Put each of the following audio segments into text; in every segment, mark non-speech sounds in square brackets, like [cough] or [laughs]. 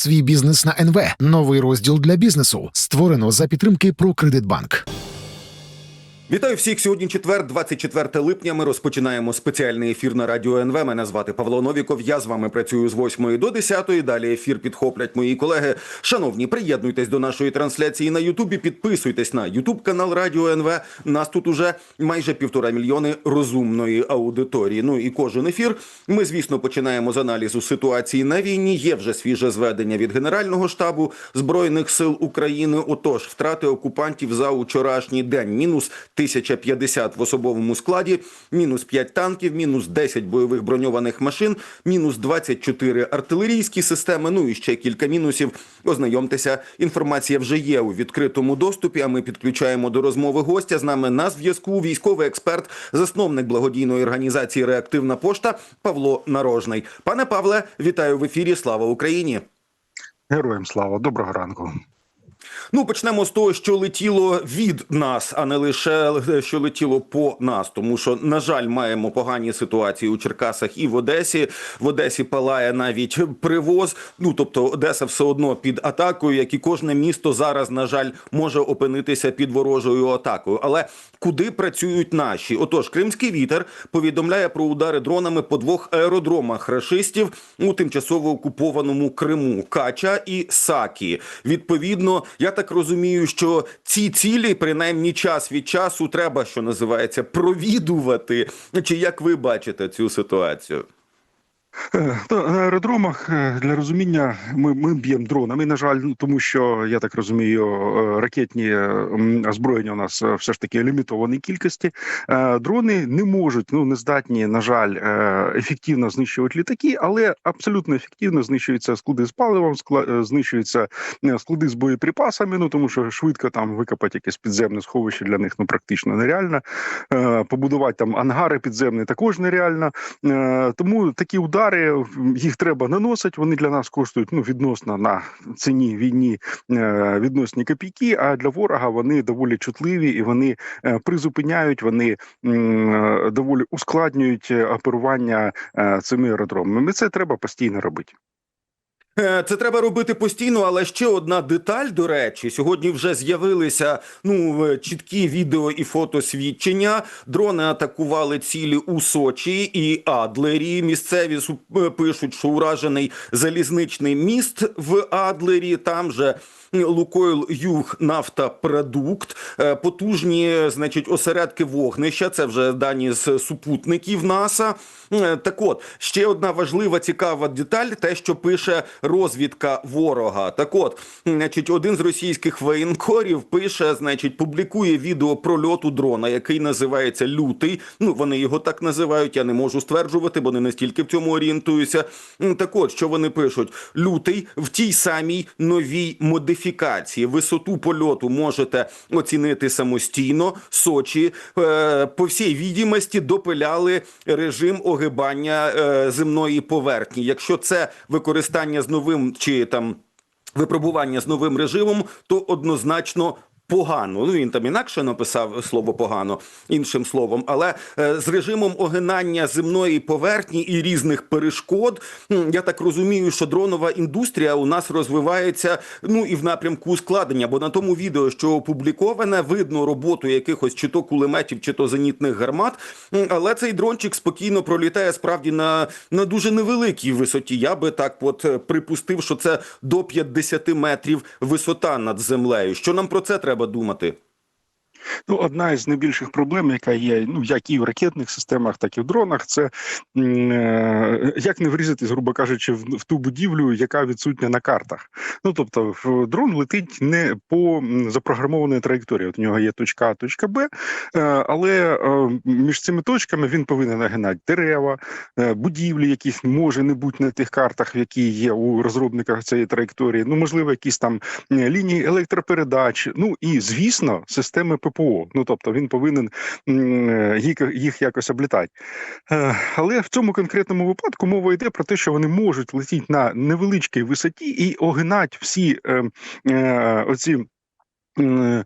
свій бізнес на НВ. Новий розділ для бізнесу створено за підтримки ProCreditBank. Вітаю всіх сьогодні. Четвер, 24 липня. Ми розпочинаємо спеціальний ефір на радіо НВ. Мене звати Павло Новіков. Я з вами працюю з 8 до 10. Далі ефір підхоплять мої колеги. Шановні, приєднуйтесь до нашої трансляції на Ютубі. Підписуйтесь на Ютуб канал Радіо НВ. Нас тут уже майже півтора мільйони розумної аудиторії. Ну і кожен ефір. Ми, звісно, починаємо з аналізу ситуації на війні. Є вже свіже зведення від Генерального штабу збройних сил України. Отож, втрати окупантів за вчорашній день. Мінус 1050 в особовому складі, мінус 5 танків, мінус 10 бойових броньованих машин, мінус 24 артилерійські системи. Ну і ще кілька мінусів. Ознайомтеся, інформація вже є у відкритому доступі. А ми підключаємо до розмови гостя. З нами на зв'язку військовий експерт, засновник благодійної організації Реактивна пошта Павло Нарожний. Пане Павле, вітаю в ефірі. Слава Україні! Героям слава, доброго ранку. Ну, почнемо з того, що летіло від нас, а не лише що летіло по нас. Тому що, на жаль, маємо погані ситуації у Черкасах і в Одесі. В Одесі палає навіть привоз. Ну тобто, Одеса все одно під атакою, як і кожне місто зараз, на жаль, може опинитися під ворожою атакою. Але куди працюють наші? Отож, кримський вітер повідомляє про удари дронами по двох аеродромах рашистів у тимчасово окупованому Криму Кача і Сакі. Відповідно, я так розумію, що ці цілі, принаймні час від часу, треба, що називається, провідувати. Чи як ви бачите цю ситуацію? Е, На аеродромах е, для розуміння ми, ми б'ємо дронами. На жаль, ну, тому що я так розумію, е, ракетні озброєння у нас все ж таки лімітованій кількості. Дрони не можуть, ну не здатні, на жаль, ефективно знищувати літаки, але абсолютно ефективно знищуються склади з паливом, знищуються склади з боєприпасами. Ну тому що швидко там викопати якесь підземне сховище для них ну практично нереально. Побудувати там ангари підземні також нереально. Тому такі удари їх треба наносити. Вони для нас коштують ну відносно на ціні війні е, відносні копійки. А для ворога вони доволі чутливі і вони е, призупиняють, вони е, доволі ускладнюють оперування цими аеродромами. Це треба постійно робити. Е, Це треба робити постійно, але ще одна деталь, до речі, сьогодні вже з'явилися ну е, чіткі відео і фотосвідчення. Дрони атакували цілі у Сочі і Адлері. Місцеві е, пишуть, що уражений залізничний міст в Адлері. Там же Лукойл Юг Нафтопродукт, Е, потужні, значить, осередки вогнища. Це вже дані з супутників НАСА. Е, Так от ще одна важлива цікава деталь: те, що пише розвідка ворога. Так от, значить, один з російських воєнкорів пише, значить, публікує відео про льоту дрона, який називається Лютий. Ну вони його так називають. Я не можу стверджувати, бо не настільки в цьому орієнтуюся. Так от, що вони пишуть: лютий в тій самій новій модифікації. Висоту польоту можете оцінити самостійно. Сочі е, по всій відомості допиляли режим огибання е, земної поверхні. Якщо це використання з новим чи там. Випробування з новим режимом, то однозначно погано. Ну він там інакше написав слово погано іншим словом, але е, з режимом огинання земної поверхні і різних перешкод, я так розумію, що дронова індустрія у нас розвивається ну і в напрямку ускладнення. Бо на тому відео, що опубліковане, видно роботу якихось чи то кулеметів, чи то зенітних гармат. Але цей дрончик спокійно пролітає справді на, на дуже невеликій висоті. Я би так от е, припустив, що це до 50 метрів висота над землею. Що нам про це треба думати? Ну, одна із найбільших проблем, яка є, ну як і в ракетних системах, так і в дронах, це е, як не врізатись, грубо кажучи, в, в ту будівлю, яка відсутня на картах. Ну тобто, дрон летить не по запрограмованій траєкторії. От у нього є точка А, точка Б, е, але е, між цими точками він повинен нагинати дерева, будівлі, яких може не бути на тих картах, які є у розробниках цієї траєкторії. Ну, можливо, якісь там лінії електропередач. Ну і звісно, системи ППО. Ну тобто він повинен е, їх, якось облітати. Е, Але в цьому конкретному випадку мова йде про те, що вони можуть летіти на невеличкій висоті і огинати всі е, е, оці. Е,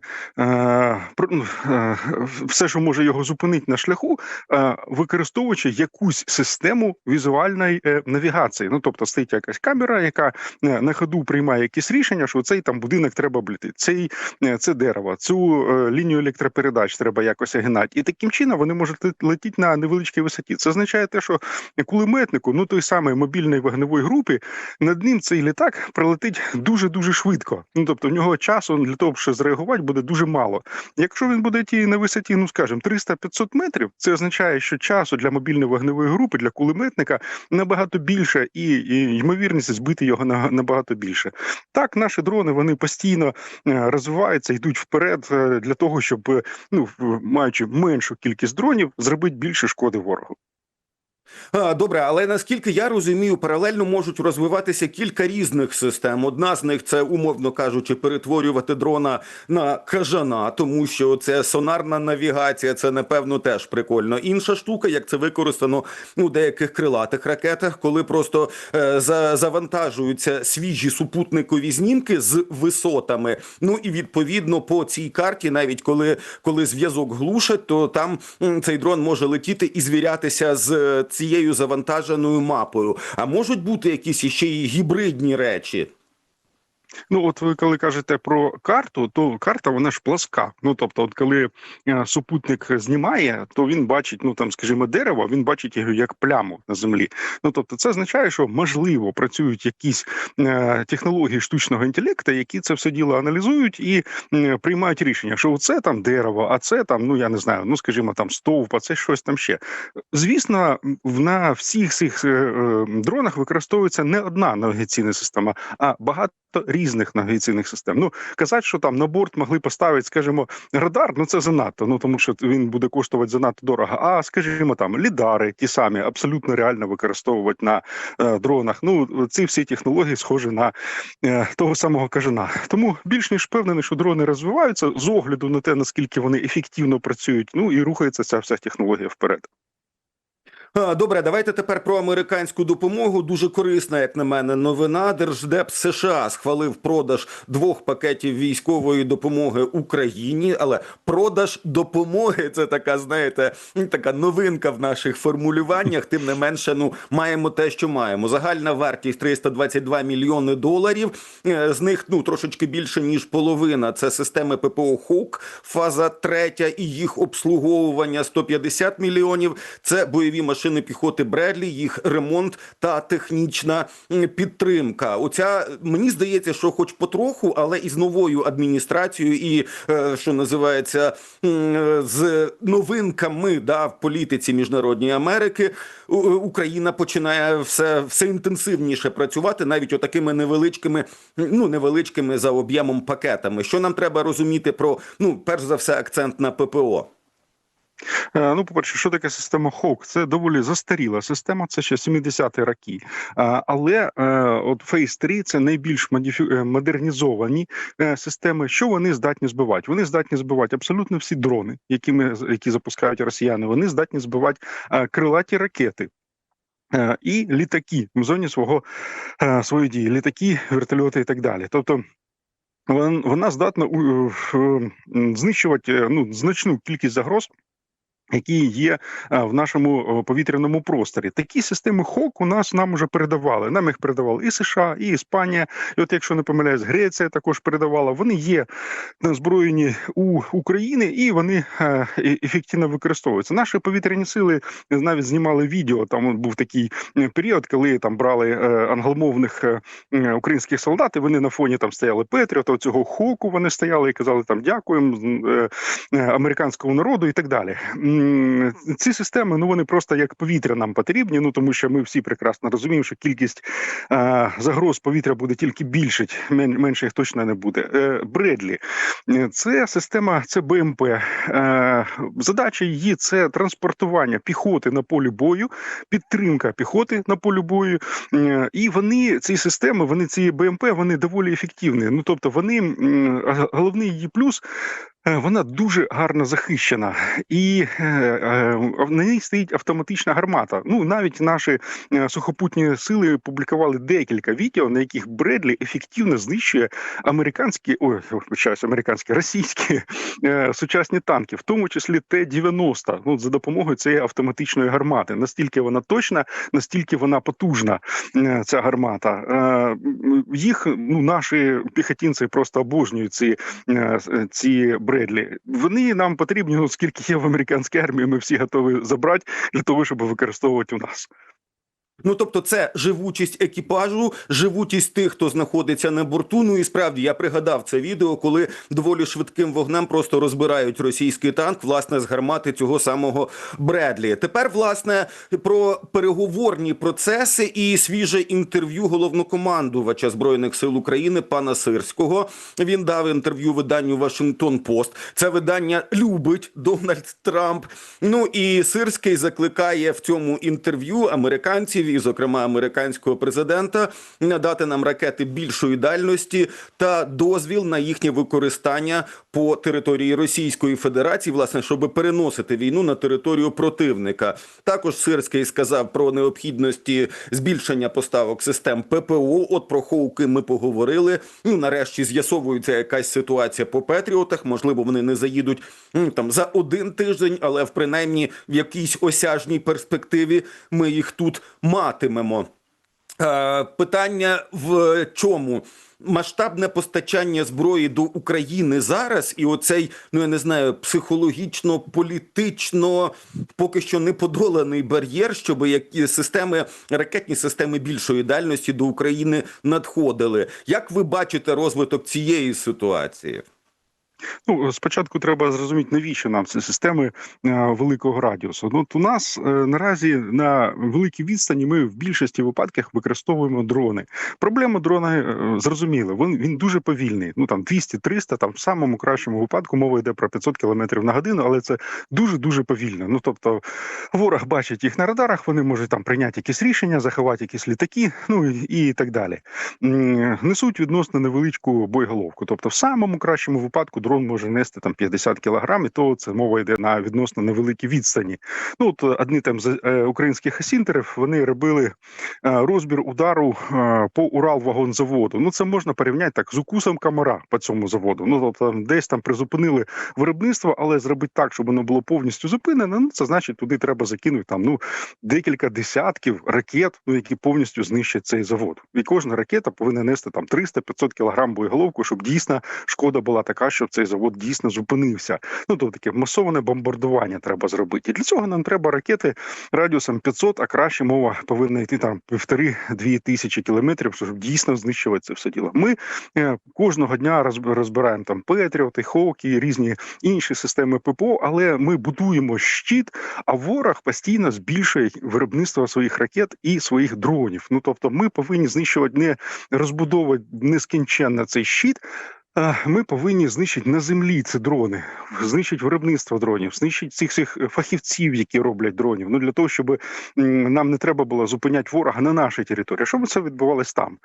про- ну, е, все, що може його зупинити на шляху, е, використовуючи якусь систему візуальної е, навігації. Ну тобто стоїть якась камера, яка е, на ходу приймає якісь рішення, що цей там будинок треба облітити, цей е, це дерево, цю е, лінію електропередач треба якось огинати. І таким чином вони можуть летіти на невеличкій висоті. Це означає те, що кулеметнику, ну той самий мобільної вогневої групи, над ним цей літак пролетить дуже дуже швидко. Ну тобто в нього часу для того, щоб зреагувати, буде дуже мало. Якщо він буде йти на висоті, ну скажімо, 300-500 метрів, це означає, що часу для мобільної вогневої групи, для кулеметника набагато більше, і, і ймовірність збити його на- набагато більше. Так, наші дрони вони постійно е, розвиваються, йдуть вперед е, для того, щоб е, ну маючи меншу кількість дронів, зробити більше шкоди ворогу. Добре, але наскільки я розумію, паралельно можуть розвиватися кілька різних систем. Одна з них це, умовно кажучи, перетворювати дрона на кажана, тому що це сонарна навігація, це напевно теж прикольно. Інша штука, як це використано у деяких крилатих ракетах, коли просто е, за, завантажуються свіжі супутникові знімки з висотами. Ну і відповідно по цій карті, навіть коли, коли зв'язок глушать, то там цей дрон може летіти і звірятися з цією завантаженою мапою. А можуть бути якісь іще й гібридні речі. Ну, от ви коли кажете про карту, то карта вона ж пласка. Ну тобто, от коли е, супутник знімає, то він бачить, ну там, скажімо, дерево, він бачить його як пляму на землі. Ну тобто, це означає, що можливо працюють якісь е, технології штучного інтелекту, які це все діло аналізують і е, приймають рішення, що це там дерево, а це там, ну я не знаю, ну скажімо, там стовп, а це щось там ще. Звісно, на всіх цих е, е, дронах використовується не одна навігаційна система, а багато різних навігаційних систем. Ну казати, що там на борт могли поставити, скажімо, радар, ну це занадто. Ну тому що він буде коштувати занадто дорого. А скажімо, там лідари, ті самі, абсолютно реально використовувати на е, дронах. Ну ці всі технології схожі на е, того самого кажана. Тому більш ніж впевнений, що дрони розвиваються з огляду на те, наскільки вони ефективно працюють. Ну і рухається ця вся технологія вперед. Добре, давайте тепер про американську допомогу. Дуже корисна, як на мене, новина. Держдеп США схвалив продаж двох пакетів військової допомоги Україні, але продаж допомоги це така, знаєте, така новинка в наших формулюваннях. Тим не менше, ну маємо те, що маємо. Загальна вартість 322 мільйони доларів. Е, З них ну трошечки більше ніж половина. Це системи ППО ХУК, фаза третя і їх обслуговування 150 мільйонів. Це бойові машини піхоти Бредлі, їх ремонт та технічна підтримка. Оця мені здається, що хоч потроху, але із новою адміністрацією, і е, що називається е, з новинками да, в політиці міжнародної Америки. Україна починає все, все інтенсивніше працювати, навіть отакими невеличкими, ну невеличкими за об'ємом пакетами. Що нам треба розуміти про ну, перш за все, акцент на ППО. Е, Ну, по-перше, що таке система ХОК? Це доволі застаріла система, це ще 70-ті роки. Е, Але е, от Phase 3 – це найбільш модернізовані системи. Що вони здатні збивати? Вони здатні збивати абсолютно всі дрони, які ми які запускають росіяни. Вони здатні збивати крилаті ракети. І літаки в зоні свого своєї дії, літаки, вертольоти і так далі. Тобто вона здатна знищувати ну, значну кількість загроз, які є е, в нашому е, повітряному просторі. Такі системи ХОК у нас нам вже передавали. Нам їх передавали і США, і Іспанія. І от, якщо не помиляюсь, Греція також передавала. Вони є озброєні у України і вони е, ефективно використовуються. Наші повітряні сили навіть знімали відео. Там був такий період, коли там брали англомовних українських солдат, і вони на фоні там стояли Петріота, цього хоку. Вони стояли і казали там дякуємо американському народу і так далі. Ці системи ну вони просто як повітря нам потрібні. Ну тому що ми всі прекрасно розуміємо, що кількість е, загроз повітря буде тільки більшить, мен, менше їх точно не буде. Е, Бредлі Е, це система, це БМП. Е, Задача її це транспортування піхоти на полі бою, підтримка піхоти на полі бою. Е, І вони ці системи, вони ці БМП, вони доволі ефективні. Ну тобто, вони головний її плюс. Е, Вона дуже гарно захищена, і е, е, на ній стоїть автоматична гармата. Ну навіть наші е, сухопутні сили публікували декілька відео, на яких Бредлі ефективно знищує американські, ой, американські російські е, сучасні танки, в тому числі Т-90, ну за допомогою цієї автоматичної гармати. Настільки вона точна, настільки вона потужна. е, Ця гармата. Е, Їх ну наші піхотинці просто обожнюють ці е, ці Бредлі. Вони нам потрібні, оскільки є в американській армії, ми всі готові забрати для того, щоб використовувати у нас. Ну, тобто, це живучість екіпажу, живучість тих, хто знаходиться на борту. Ну і справді я пригадав це відео, коли доволі швидким вогнем просто розбирають російський танк, власне, з гармати цього самого Бредлі. Тепер, власне, про переговорні процеси і свіже інтерв'ю головнокомандувача збройних сил України пана Сирського. Він дав інтерв'ю виданню Вашингтон Пост. Це видання любить Дональд Трамп. Ну і Сирський закликає в цьому інтерв'ю американців, і, зокрема, американського президента, надати нам ракети більшої дальності та дозвіл на їхнє використання по території Російської Федерації, власне, щоб переносити війну на територію противника. Також Сирський сказав про необхідності збільшення поставок систем ППО. От про Хоуки ми поговорили. Ну нарешті з'ясовується якась ситуація по Петріотах. Можливо, вони не заїдуть там за один тиждень, але в принаймні в якійсь осяжній перспективі ми їх тут матимемо. Е, питання в чому? Масштабне постачання зброї до України зараз, і оцей, ну я не знаю, психологічно, політично поки що не подоланий бар'єр, щоб які системи ракетні системи більшої дальності до України надходили. Як ви бачите розвиток цієї ситуації? Ну, спочатку треба зрозуміти, навіщо нам ці системи е, великого радіусу. От у нас е, наразі на великій відстані ми в більшості випадках використовуємо дрони. Проблема дрона е, зрозуміла. Він він дуже повільний. Ну там 200-300, там в самому кращому випадку мова йде про 500 км на годину, але це дуже дуже повільно. Ну тобто, ворог бачить їх на радарах, вони можуть там прийняти якісь рішення, заховати якісь літаки, ну і так далі. Несуть відносно невеличку боєголовку. Тобто, в самому кращому випадку дрон може нести там 50 кілограм, і то це мова йде на відносно невеликій відстані. Ну от одні там з е, українських хасінтерів вони робили е, розбір удару е, по Уралвагонзаводу. Ну це можна порівняти так з укусом комара по цьому заводу. Ну тобто десь там призупинили виробництво, але зробити так, щоб воно було повністю зупинене. Ну це значить, туди треба закинути там ну декілька десятків ракет, ну які повністю знищать цей завод. І кожна ракета повинна нести там 300-500 кілограм боєголовку, щоб дійсно шкода була така, щоб цей завод дійсно зупинився. Ну тобто таке масоване бомбардування треба зробити. І для цього нам треба ракети радіусом 500, а краще мова повинна йти там півтори-дві тисячі кілометрів, щоб дійсно знищувати це все діло. Ми е, кожного дня розбираємо там Петріоти, Хоуки, різні інші системи ППО, але ми будуємо щит, а ворог постійно збільшує виробництво своїх ракет і своїх дронів. Ну тобто, ми повинні знищувати не розбудовувати нескінченно цей щит. Ми повинні знищити на землі ці дрони, знищити виробництво дронів, знищити цих всіх фахівців, які роблять дронів. Ну для того, щоб нам не треба було зупиняти ворога на нашій території. Щоб це відбувалось там?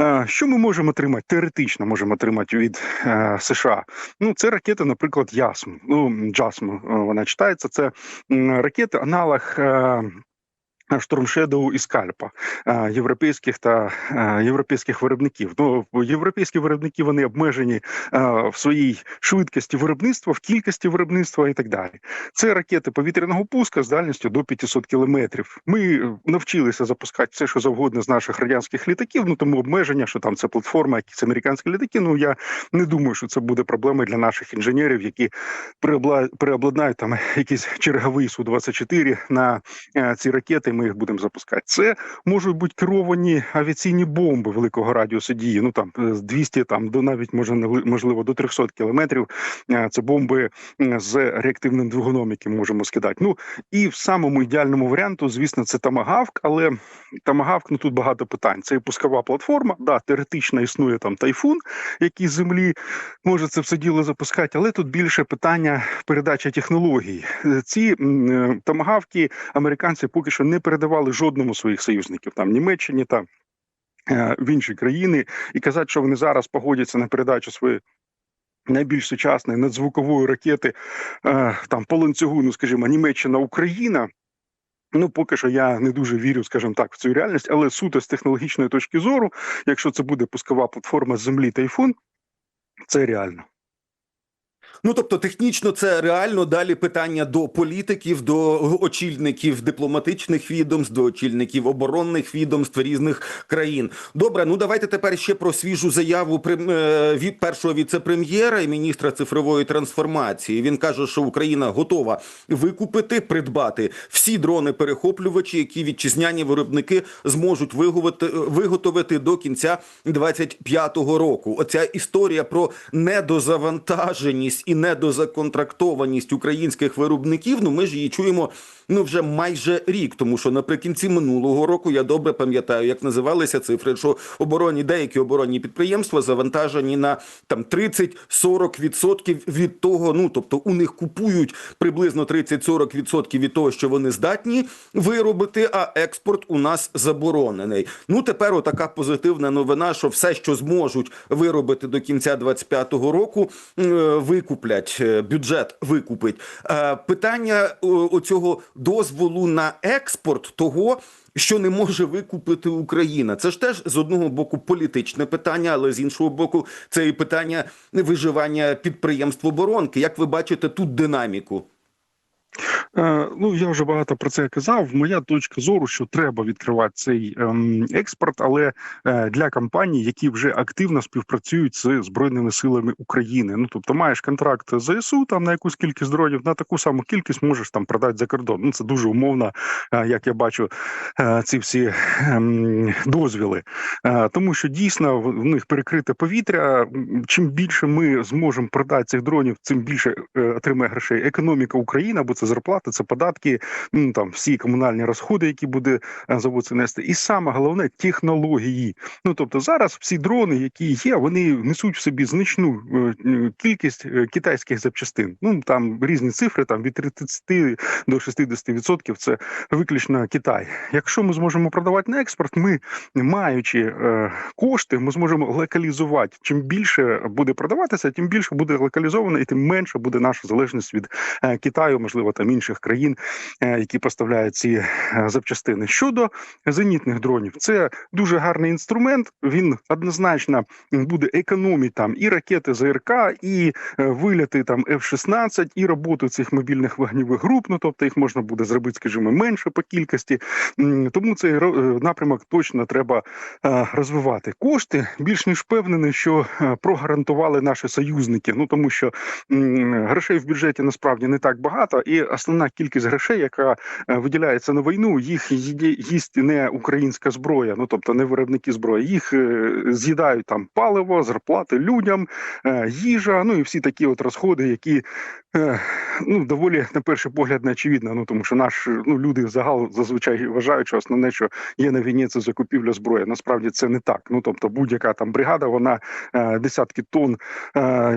Е, Що ми можемо отримати? Теоретично можемо отримати від е, США. Ну це ракети, наприклад, Ясм. Ну Джасм е, вона читається. Це м, ракети, аналог. Е, і скальпа європейських та європейських виробників. Ну європейські виробники вони обмежені в своїй швидкості виробництва, в кількості виробництва і так далі. Це ракети повітряного пуска з дальністю до 500 кілометрів. Ми е, навчилися запускати все, що завгодно з наших радянських літаків. Ну тому обмеження, що там це платформа, якісь американські літаки. Ну я не думаю, що це буде проблемою для наших інженерів, які переобладнають там якийсь черговий су 24 на е, ці ракети. Ми їх будемо запускати. Це можуть бути керовані авіаційні бомби великого радіусу дії. Ну там е, з 200 там до навіть може можливо до 300 кілометрів. Е, Це бомби з реактивним двигуном, які ми можемо скидати. Ну і в самому ідеальному варіанту, звісно, це тамагавк, але тамагавк ну тут багато питань. Це і пускова платформа. Да, теоретично існує там тайфун, який з землі може це все діло запускати, але тут більше питання передачі технологій. Е, Ці е, тамагавки американці поки що не передавали жодному своїх союзників, там Німеччині та е, в інші країни, і казати, що вони зараз погодяться на передачу своєї найбільш сучасної надзвукової ракети е, там по ланцюгу, ну скажімо, Німеччина Україна. Ну, поки що я не дуже вірю, скажімо так, в цю реальність, але суто з технологічної точки зору, якщо це буде пускова платформа з землі Тайфун, це реально. Ну тобто, технічно це реально далі питання до політиків, до очільників дипломатичних відомств, до очільників оборонних відомств різних країн. Добре, ну давайте тепер ще про свіжу заяву е, від першого віце-прем'єра і міністра цифрової трансформації. Він каже, що Україна готова викупити, придбати всі дрони-перехоплювачі, які вітчизняні виробники зможуть виготовити до кінця 25-го року. Оця історія про недозавантаженість і недозаконтрактованість українських виробників. Ну ми ж її чуємо ну вже майже рік, тому що наприкінці минулого року я добре пам'ятаю, як називалися цифри, що оборонні деякі оборонні підприємства завантажені на там 30-40% від того. Ну тобто у них купують приблизно 30-40% від того, що вони здатні виробити, а експорт у нас заборонений. Ну тепер отака позитивна новина, що все, що зможуть виробити до кінця 25-го року, е, викуплять е, бюджет викупить. Е, Питання оцього дозволу на експорт того. Що не може викупити Україна, це ж теж з одного боку політичне питання, але з іншого боку, це і питання виживання підприємств оборонки. Як ви бачите тут динаміку? Е, Ну я вже багато про це казав. Моя точка зору, що треба відкривати цей ем, експорт, але е, для компаній, які вже активно співпрацюють з збройними силами України. Ну тобто, маєш контракт з ЗСУ там на якусь кількість дронів, на таку саму кількість можеш там продати за кордон. Ну це дуже умовно, е, як я бачу ці всі ем, дозвіли. Тому що дійсно в них перекрите повітря. Чим більше ми зможемо продати цих дронів, цим більше отримає грошей економіка України, бо це зарплати, це податки, ну там всі комунальні розходи, які буде е, завод це нести. І саме головне технології. Ну тобто зараз всі дрони, які є, вони несуть в собі значну е, кількість е, китайських запчастин. Ну там різні цифри, там від 30 до 60% це виключно Китай. Якщо ми зможемо продавати на експорт, ми маючи кошти, ми зможемо локалізувати. Чим більше буде продаватися, тим більше буде локалізовано, і тим менше буде наша залежність від Китаю, можливо, там інших країн, е, які поставляють ці е, запчастини. Щодо зенітних дронів, це дуже гарний інструмент. Він однозначно буде економити там і ракети ЗРК, і е, виляти там F-16, і роботу цих мобільних вогневих груп. Ну тобто їх можна буде зробити, скажімо, менше по кількості. Тому цей напрямок точно треба розвивати. Кошти більш ніж впевнений, що прогарантували наші союзники. Ну тому що грошей в бюджеті насправді не так багато, і основна кількість грошей, яка е, виділяється на війну, їх їсть не українська зброя, ну тобто не виробники зброї. Їх е, з'їдають там паливо, зарплати людям, е, їжа. Ну і всі такі от розходи, які ну доволі на перший погляд не очевидно. Ну тому що наш ну люди загал зазвичай вважають, що основне, що є на війні, це закупівля зброї. Насправді це не так. Ну тобто, будь-яка там бригада, вона десятки тонн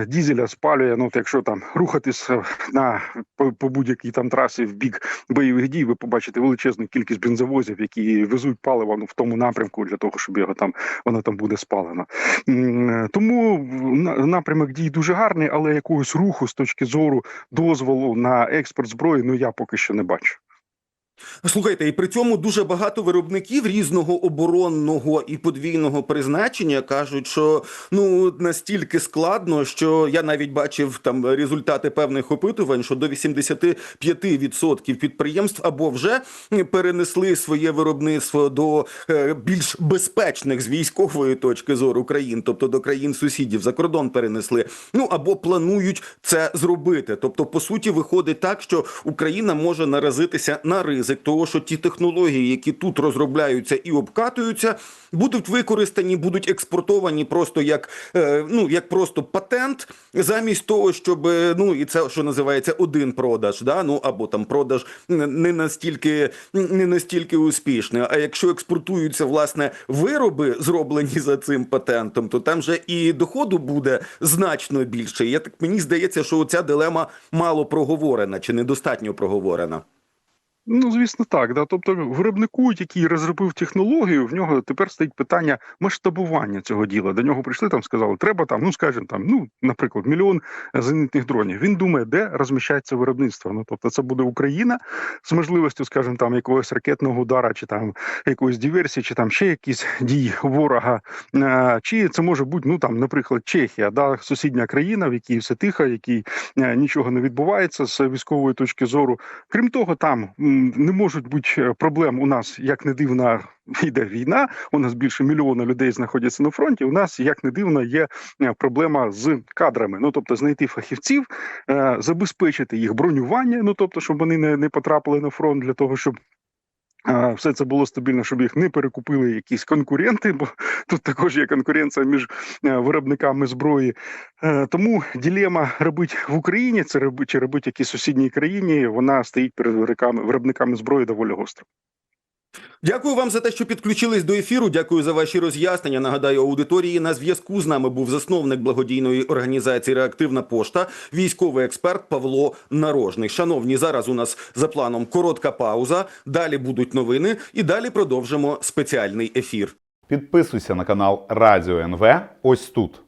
дізеля спалює. Ну от якщо там рухатись на по, по будь-якій там трасі в бік бойових дій, ви побачите величезну кількість бензовозів, які везуть паливо ну, в тому напрямку для того, щоб його там воно там буде спалено. Е, Тому на- напрямок дій дуже гарний, але якогось руху з точки зору дозволу на експорт зброї, ну я поки що не бачу. Слухайте, і при цьому дуже багато виробників різного оборонного і подвійного призначення кажуть, що ну настільки складно, що я навіть бачив там результати певних опитувань, що до 85% підприємств або вже перенесли своє виробництво до е, більш безпечних з військової точки зору країн, тобто до країн сусідів за кордон перенесли. Ну або планують це зробити. Тобто, по суті, виходить так, що Україна може наразитися на ризик того, що ті технології, які тут розробляються і обкатуються, будуть використані, будуть експортовані просто як е, ну як просто патент, замість того, щоб е, ну і це що називається один продаж, да ну або там продаж не настільки не настільки успішний. А якщо експортуються власне вироби, зроблені за цим патентом, то там же і доходу буде значно більше. Я так мені здається, що ця дилема мало проговорена чи недостатньо проговорена. Ну, звісно, так. Да. Тобто, виробнику, який розробив технологію, в нього тепер стоїть питання масштабування цього діла. До нього прийшли там, сказали, треба там, ну скажімо, там, ну, наприклад, мільйон зенітних дронів. Він думає, де розміщається виробництво. Ну, тобто, це буде Україна з можливістю, скажімо, там якогось ракетного удара, чи там якоїсь диверсії, чи там ще якісь дії ворога. Е, Чи це може бути, ну там, наприклад, Чехія, да, сусідня країна, в якій все тихо, в якій е, нічого не відбувається з військової точки зору. Крім того, там не можуть бути е, проблем у нас, як не дивно, [laughs] йде війна. У нас більше мільйона людей знаходяться на фронті. У нас, як не дивно, є е, проблема з кадрами. Ну тобто, знайти фахівців, е, забезпечити їх бронювання. Ну тобто, щоб вони не потрапили на фронт для того, щоб. Все це було стабільно, щоб їх не перекупили якісь конкуренти, бо тут також є конкуренція між е, виробниками зброї. Е, Тому ділема робить в Україні це робить чи робити якісь сусідній країні. Вона стоїть перед виробниками зброї доволі гостро. Дякую вам за те, що підключились до ефіру. Дякую за ваші роз'яснення. Нагадаю, аудиторії на зв'язку з нами був засновник благодійної організації Реактивна пошта, військовий експерт Павло Нарожний. Шановні, зараз у нас за планом коротка пауза. Далі будуть новини, і далі продовжимо спеціальний ефір. Підписуйся на канал Радіо НВ ось тут.